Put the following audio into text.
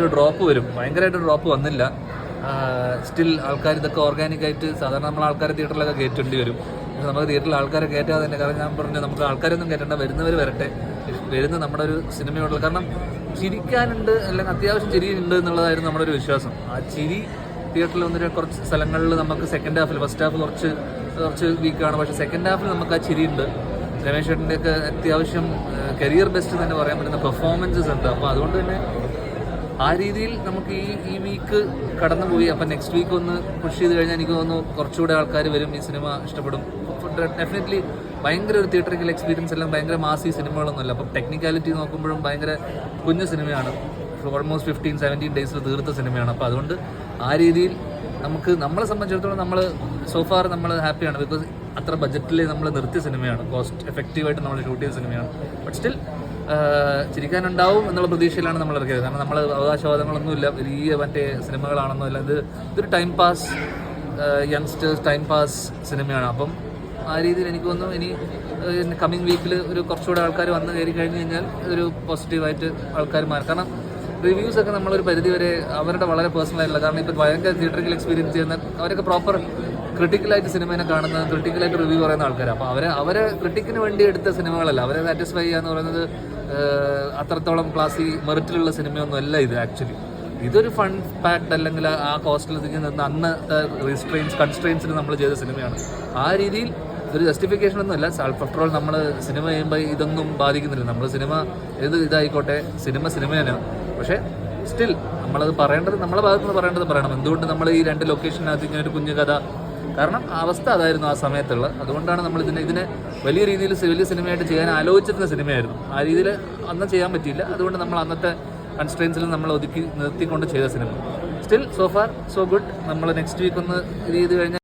ഒരു ഡ്രോപ്പ് വരും. ഭയങ്കരമായിട്ട് ഡ്രോപ്പ് വന്നില്ല. സ്റ്റിൽ ആൾക്കാർ ഇതൊക്കെ ഓർഗാനിക് ആയിട്ട് സാധാരണ നമ്മൾ ആൾക്കാരെ തിയേറ്ററിലൊക്കെ കയറ്റേണ്ടി വരും. പക്ഷെ നമുക്ക് തിയേറ്ററിൽ ആൾക്കാരെ കയറ്റാതെ തന്നെ കാരണം ഞാൻ പറഞ്ഞു നമുക്ക് ആൾക്കാരൊന്നും കയറ്റേണ്ട വരുന്നവർ വരട്ടെ. വരുന്ന നമ്മുടെ ഒരു സിനിമയോടുള്ള കാരണം ചിരിക്കാനുണ്ട് അല്ലെങ്കിൽ അത്യാവശ്യം ചിരിയുണ്ട് എന്നുള്ളതായിരുന്നു നമ്മുടെ ഒരു വിശ്വാസം. ആ ചിരി തിയേറ്ററിൽ വന്നിട്ട് കുറച്ച് സ്ഥലങ്ങളിൽ നമുക്ക് സെക്കൻഡ് ഹാഫിൽ ഫസ്റ്റ് ഹാഫ് കുറച്ച് കുറച്ച് വീക്കാണ് പക്ഷേ സെക്കൻഡ് ഹാഫിൽ നമുക്ക് ആ ചിരിയുണ്ട്. രമേശ് ചേട്ടന്റെ അത്യാവശ്യം കരിയർ ബെസ്റ്റ് തന്നെ പറയാൻ പറ്റുന്ന പെർഫോമൻസസ് ഉണ്ട്. അപ്പോൾ അതുകൊണ്ട് തന്നെ ആ രീതിയിൽ നമുക്ക് ഈ ഈ വീക്ക് കടന്നുപോയി. അപ്പം നെക്സ്റ്റ് വീക്ക് ഒന്ന് പുഷ് ചെയ്ത് കഴിഞ്ഞാൽ എനിക്ക് തോന്നുന്നു കുറച്ചുകൂടെ ആൾക്കാർ വരും ഈ സിനിമ ഇഷ്ടപ്പെടും. ഡെഫിനറ്റ്ലി ഭയങ്കര ഒരു തിയേറ്ററിക്കൽ എക്സ്പീരിയൻസ് എല്ലാം ഭയങ്കര മാസി സിനിമകളൊന്നുമല്ല അപ്പം ടെക്നിക്കാലിറ്റി നോക്കുമ്പോഴും ഭയങ്കര കുഞ്ഞു സിനിമയാണ് ഓൾമോസ്റ്റ് ഫിഫ്റ്റീൻ സെവന്റീൻ ഡേയ്സിൽ തീർത്ത സിനിമയാണ് അപ്പോൾ അതുകൊണ്ട് ആ രീതിയിൽ നമുക്ക് നമ്മളെ സംബന്ധിച്ചിടത്തോളം നമ്മൾ സോഫാർ നമ്മൾ ഹാപ്പിയാണ് ബിക്കോസ് അത്ര ബജറ്റിൽ നമ്മൾ നിർത്തിയ സിനിമയാണ് കോസ്റ്റ് എഫക്റ്റീവായിട്ട് നമ്മൾ ഷൂട്ട് ചെയ്ത സിനിമയാണ് ബട്ട് സ്റ്റിൽ ചിരിക്കാനുണ്ടാവും എന്നുള്ള പ്രതീക്ഷയിലാണ് നമ്മൾ ഇറക്കിയത്. കാരണം നമ്മൾ അവകാശവാദങ്ങളൊന്നുമില്ല. വലിയ മറ്റേ സിനിമകളാണെന്നല്ല ഇത് ഇതൊരു time pass youngsters time pass സിനിമയാണ്. അപ്പം ആ രീതിയിൽ എനിക്ക് തോന്നുന്നു ഇനി കമ്മിങ് വീക്കിൽ ഒരു കുറച്ചുകൂടെ ആൾക്കാർ വന്ന് കയറി കഴിഞ്ഞ് കഴിഞ്ഞാൽ ഇതൊരു പോസിറ്റീവായിട്ട് ആൾക്കാർ മാറും. കാരണം റിവ്യൂസ് ഒക്കെ നമ്മളൊരു പരിധി വരെ അവരുടെ വളരെ പേഴ്സണൽ കാരണം ഇപ്പോൾ ഭയങ്കര തിയേറ്ററിൽ എക്സ്പീരിയൻസ് ചെയ്യുന്ന അവരൊക്കെ പ്രോപ്പർ ക്രിട്ടിക്കലായിട്ട് സിനിമേനെ കാണുന്ന ക്രിട്ടിക്കലായിട്ട് റിവ്യൂ പറയുന്ന ആൾക്കാരാണ് അപ്പോൾ അവരെ അവരെ ക്രിട്ടിക്കിന് വേണ്ടി എടുത്ത സിനിമകളല്ല. അവരെ സാറ്റിസ്ഫൈ ചെയ്യുക എന്ന് പറയുന്നത് അത്രത്തോളം ക്ലാസ്സി മെറിറ്റിലുള്ള സിനിമയൊന്നും അല്ല ഇത് ആക്ച്വലി ഇതൊരു ഫൺ പാക്ഡ് അല്ലെങ്കിൽ ആ കോസ്റ്റിൽ നിന്ന് അന്ന് റിസ്ട്രെയിൻസ് കൺസ്ട്രെയിൻസിന് നമ്മൾ ചെയ്ത സിനിമയാണ്. ആ രീതിയിൽ ഒരു ജസ്റ്റിഫിക്കേഷൻ ഒന്നുമല്ല. ആഫ്റ്റർ ഓൾ നമ്മൾ സിനിമ ചെയ്യുമ്പോൾ ഇതൊന്നും ബാധിക്കുന്നില്ല. നമ്മൾ സിനിമ ഏത് ഇതായിക്കോട്ടെ സിനിമ സിനിമ തന്നെയാണ് പക്ഷേ സ്റ്റിൽ നമ്മളത് പറയേണ്ടത് നമ്മളെ ഭാഗത്ത് നിന്ന് പറയേണ്ടത് പറയണം. എന്തുകൊണ്ട് നമ്മൾ ഈ രണ്ട് ലൊക്കേഷനകത്ത് ഇങ്ങനെ ഒരു കുഞ്ഞു കഥ കാരണം അവസ്ഥ അതായിരുന്നു ആ സമയത്തുള്ള അതുകൊണ്ടാണ് നമ്മൾ ഇതിനെ ഇതിനെ വലിയ രീതിയിൽ വലിയ സിനിമയായിട്ട് ചെയ്യാൻ ആലോചിച്ചിരുന്ന സിനിമയായിരുന്നു. ആ രീതിയിൽ അന്ന് ചെയ്യാൻ പറ്റിയില്ല. അതുകൊണ്ട് നമ്മൾ അന്നത്തെ കൺസ്ട്രെയിൻസിൽ നമ്മൾ ഒതുക്കി നിർത്തിക്കൊണ്ട് ചെയ്ത cinema. Still so far so good നമ്മൾ നെക്സ്റ്റ് വീക്ക് ഒന്ന് ഇത് ചെയ്ത് കഴിഞ്ഞാൽ